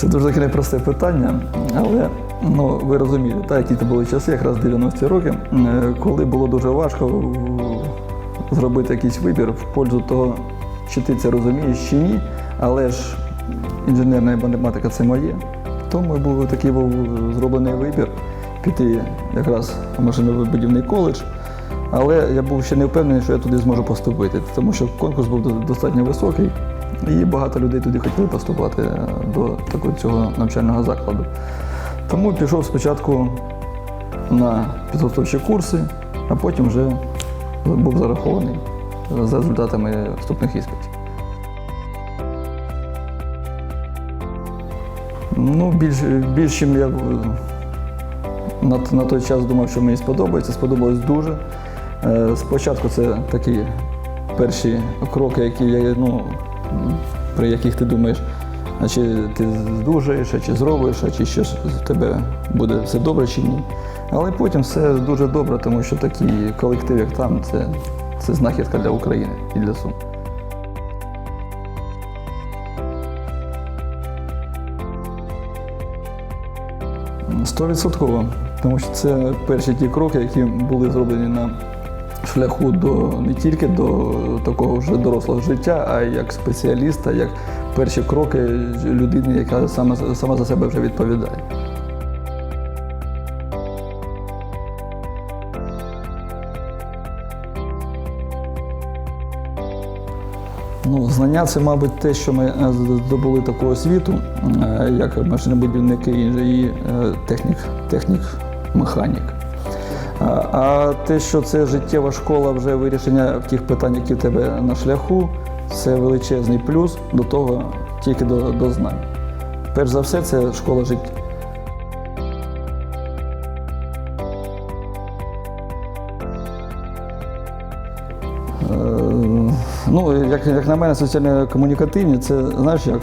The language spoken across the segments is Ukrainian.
Це дуже таке непросте питання, але ну, ви розумієте, так, які це були часи, якраз 90-ті роки, е, коли було дуже важко е, зробити якийсь вибір в пользу того, чи ти це розумієш чи ні, але ж інженерна математика це моє. Тому був такий був зроблений вибір піти якраз в машинобудівний коледж. Але я був ще не впевнений, що я туди зможу поступити, тому що конкурс був достатньо високий, і багато людей туди хотіли поступати е, до такого цього навчального закладу. Тому пішов спочатку на підготовчі курси, а потім вже був зарахований за результатами вступних іспитів. Ну, більш, більш чим я е, на, на той час думав, що мені сподобається, сподобалось дуже. Е, Спочатку це такі перші кроки, які ну, при яких ти думаєш, а чи ти здужаєш, а чи зробиш, а чи що в тебе буде все добре чи ні. Але потім все дуже добре, тому що такий колектив, як там, це, це знахідка для України і для Сум. Стовідсотково, тому що це перші ті кроки, які були зроблені на шляху до не тільки до такого вже дорослого життя, а як спеціаліста, як перші кроки людини, яка сама, сама за себе вже відповідає. Ну, знання це, мабуть, те, що ми е, здобули такого світу, е, як машинобудівники і е, технік, технік механік. А- А те, що це життєва школа вже вирішення тих питань, які в тебе на шляху, це величезний плюс до того, тільки до, до знань. Перш за все, це школа життя. Е, Ну, як, як на мене, соціально комунікативні, це знаєш як,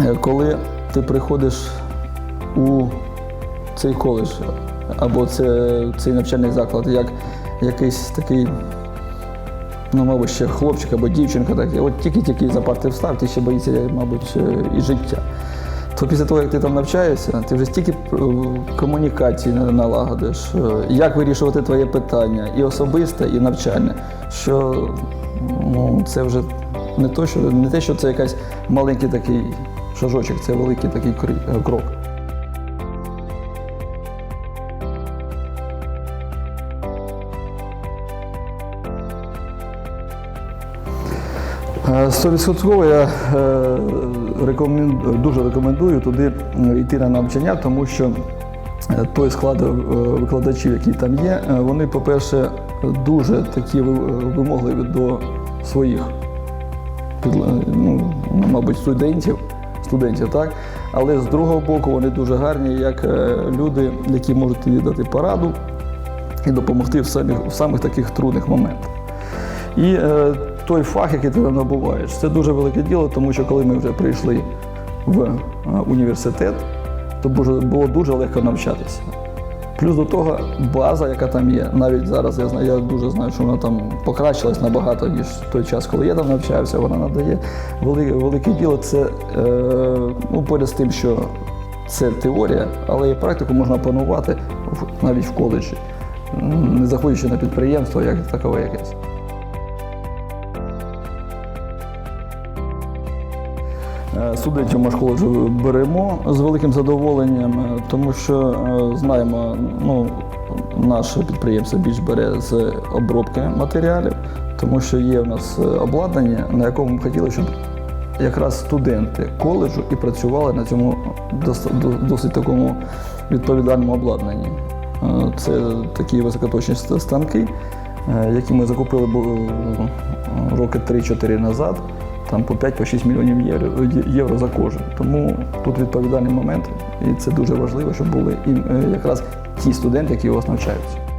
Е, коли ти приходиш у цей коледж або це, цей навчальний заклад, як якийсь такий, ну, мабуть, ще хлопчик або дівчинка, так, от тільки-тільки за парти встав, ти ще боїшся, мабуть, е, і життя. То після того, як ти там навчаєшся, ти вже стільки е, комунікацій налагодиш, е, як вирішувати твоє питання, і особисте, і навчальне, що ну, це вже не, то, що, не те, що це якийсь маленький такий шажочок, це великий такий крок. Е, Стовідсотково я е, рекомен- дуже рекомендую туди йти на навчання, тому що е, той склад е, викладачів, які там є, е, вони, по-перше, дуже такі вимогливі до своїх ну, мабуть, студентів, студентів, так? Але з другого боку вони дуже гарні, як е, люди, які можуть тобі дати пораду і допомогти в самих, в самих таких трудних моментах. І е, той фах, який ти там набуваєш, це дуже велике діло, тому що коли ми вже прийшли в е, університет, то було дуже легко навчатися. Плюс до того база, яка там є, навіть зараз я знаю, я дуже знаю, що вона там покращилась набагато, ніж той час, коли я там навчався, вона надає велике, велике діло. Це е, ну, поряд з тим, що це теорія, але і практику можна опанувати навіть в коледжі, не заходячи на підприємство, як такове якесь. Е, Студентів Машколеджу беремо з великим задоволенням, е, тому що е, знаємо, ну, наше підприємство більш бере з обробки матеріалів, тому що є в нас обладнання, на якому ми хотіли, щоб якраз студенти коледжу і працювали на цьому досить такому відповідальному обладнанні. Це такі високоточні станки, які ми закупили роки 3-4 назад там по 5-6 мільйонів євро, євро за кожен. Тому тут відповідальний момент, і це дуже важливо, щоб були і, е, якраз ті студенти, які у вас навчаються.